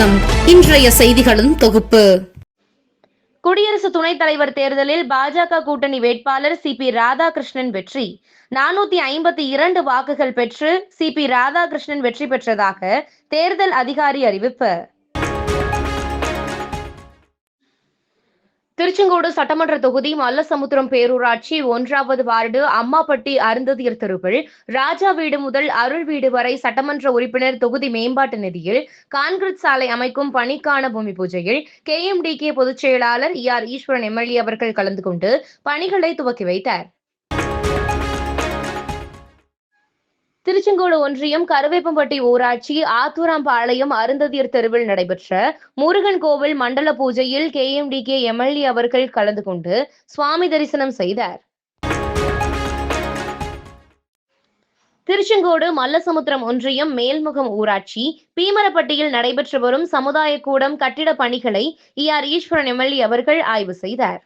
வணக்கம். இன்றைய செய்திகளின் தொகுப்பு. குடியரசு துணைத் தலைவர் தேர்தலில் பாஜக கூட்டணி வேட்பாளர் சி பி ராதாகிருஷ்ணன் வெற்றி. நானூத்தி ஐம்பத்தி இரண்டு வாக்குகள் பெற்று சி பி ராதாகிருஷ்ணன் வெற்றி பெற்றதாக தேர்தல் அதிகாரி அறிவிப்பு. திருச்செங்கோடு சட்டமன்ற தொகுதி மல்லசமுத்திரம் பேரூராட்சி ஒன்றாவது வார்டு அம்மாப்பட்டி அருந்ததியர் தெருவில் ராஜா வீடு முதல் அருள் வீடு வரை சட்டமன்ற உறுப்பினர் தொகுதி மேம்பாட்டு நிதியில் கான்கிரீட் சாலை அமைக்கும் பணிக்கான பூமி பூஜையில் கே எம் டி கே பொதுச் செயலாளர் இ ஆர் ஈஸ்வரன் எம்எல்ஏ அவர்கள் கலந்து கொண்டு பணிகளை துவக்கி வைத்தார். திருச்செங்கோடு ஒன்றியம் கருவேப்பம்பட்டி ஊராட்சி ஆத்தூராம்பாளையம் அருந்ததியர் தெருவில் நடைபெற்ற முருகன் கோவில் மண்டல பூஜையில் K M D K MLA அவர்கள் கலந்து கொண்டு சுவாமி தரிசனம் செய்தார். திருச்செங்கோடு மல்லசமுத்திரம் ஒன்றியம் மேல்முகம் ஊராட்சி பீமரப்பட்டியில் நடைபெற்று வரும் சமுதாய கூடம் கட்டிட பணிகளை இ ஆர் ஈஸ்வரன் எம்எல்ஏ அவர்கள் ஆய்வு செய்தார்.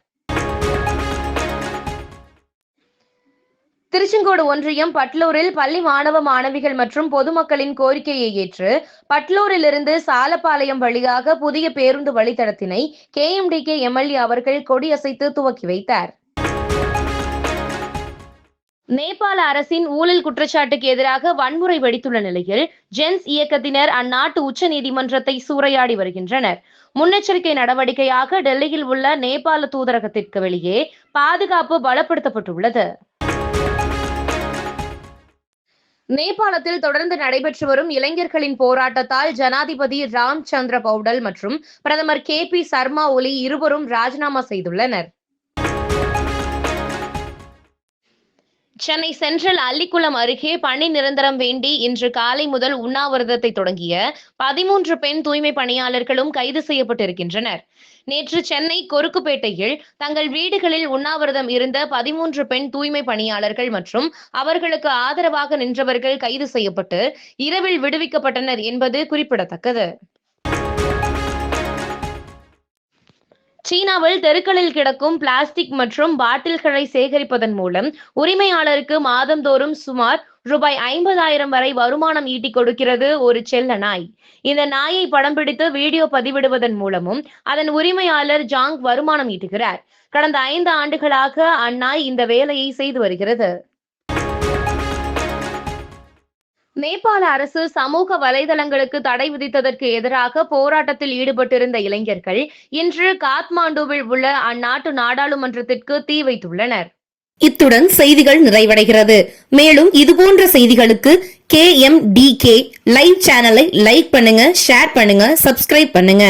திருச்செங்கோடு ஒன்றியம் பட்லூரில் பள்ளி மாணவ மாணவிகள் மற்றும் பொதுமக்களின் கோரிக்கையை ஏற்று பட்லூரிலிருந்து சாலப்பாளையம் வழியாக புதிய பேருந்து வழித்தடத்தினை K M D K MLA அவர்கள் கொடியசைத்து துவக்கி வைத்தார். நேபாள அரசின் ஊழல் குற்றச்சாட்டுக்கு எதிராக வன்முறை வெடித்துள்ள நிலையில் ஜென்ஸ் இயக்கத்தினர் அந்நாட்டு உச்ச நீதிமன்றத்தை சூறையாடி வருகின்றனர். முன்னெச்சரிக்கை நடவடிக்கையாக டெல்லியில் உள்ள நேபாள தூதரகத்திற்கு வெளியே பாதுகாப்பு பலப்படுத்தப்பட்டுள்ளது. நேபாளத்தில் தொடர்ந்து நடைபெற்று வரும் இளைஞர்களின் போராட்டத்தால் ஜனாதிபதி ராம் சந்திர பவுடல் மற்றும் பிரதமர் கே பி சர்மா ஒலி இருவரும் ராஜினாமா செய்துள்ளனர். சென்னை சென்ட்ரல் அல்லிக்குளம் அருகே பணி நிரந்தரம் வேண்டி இன்று காலை முதல் உண்ணாவிரதத்தை தொடங்கிய பதிமூன்று பெண் தூய்மை பணியாளர்களும் கைது செய்யப்பட்டிருக்கின்றனர். நேற்று சென்னை கொருக்குப்பேட்டையில் தங்கள் வீடுகளில் உண்ணாவிரதம் இருந்த பதிமூன்று பெண் தூய்மை பணியாளர்கள் மற்றும் அவர்களுக்கு ஆதரவாக நின்றவர்கள் கைது செய்யப்பட்டு இரவில் விடுவிக்கப்பட்டனர் என்பது குறிப்பிடத்தக்கது. சீனாவில் தெருக்களில் கிடக்கும் பிளாஸ்டிக் மற்றும் பாட்டில்களை சேகரிப்பதன் மூலம் உரிமையாளருக்கு மாதந்தோறும் சுமார் ரூபாய் ஐம்பதாயிரம் வரை வருமானம் ஈட்டிக் கொடுக்கிறது ஒரு செல்ல நாய். இந்த நாயை படம் பிடித்து வீடியோ பதிவிடுவதன் மூலமும் அதன் உரிமையாளர் ஜாங் வருமானம் ஈட்டுகிறார். கடந்த ஐந்து ஆண்டுகளாக அந்நாய் இந்த வேலையை செய்து வருகிறது. நேபாள அரசு சமூக வலைதளங்களுக்கு தடை விதித்ததற்கு எதிராக போராட்டத்தில் ஈடுபட்டிருந்த இளைஞர்கள் இன்று காத்மாண்டுவில் உள்ள அந்நாட்டு நாடாளுமன்றத்திற்கு தீ வைத்துள்ளனர். இத்துடன் செய்திகள் நிறைவடைகிறது. மேலும் இதுபோன்ற செய்திகளுக்கு K M D K live சேனலை லைக் பண்ணுங்க ஷேர் பண்ணுங்க சப்ஸ்கிரைப் பண்ணுங்க.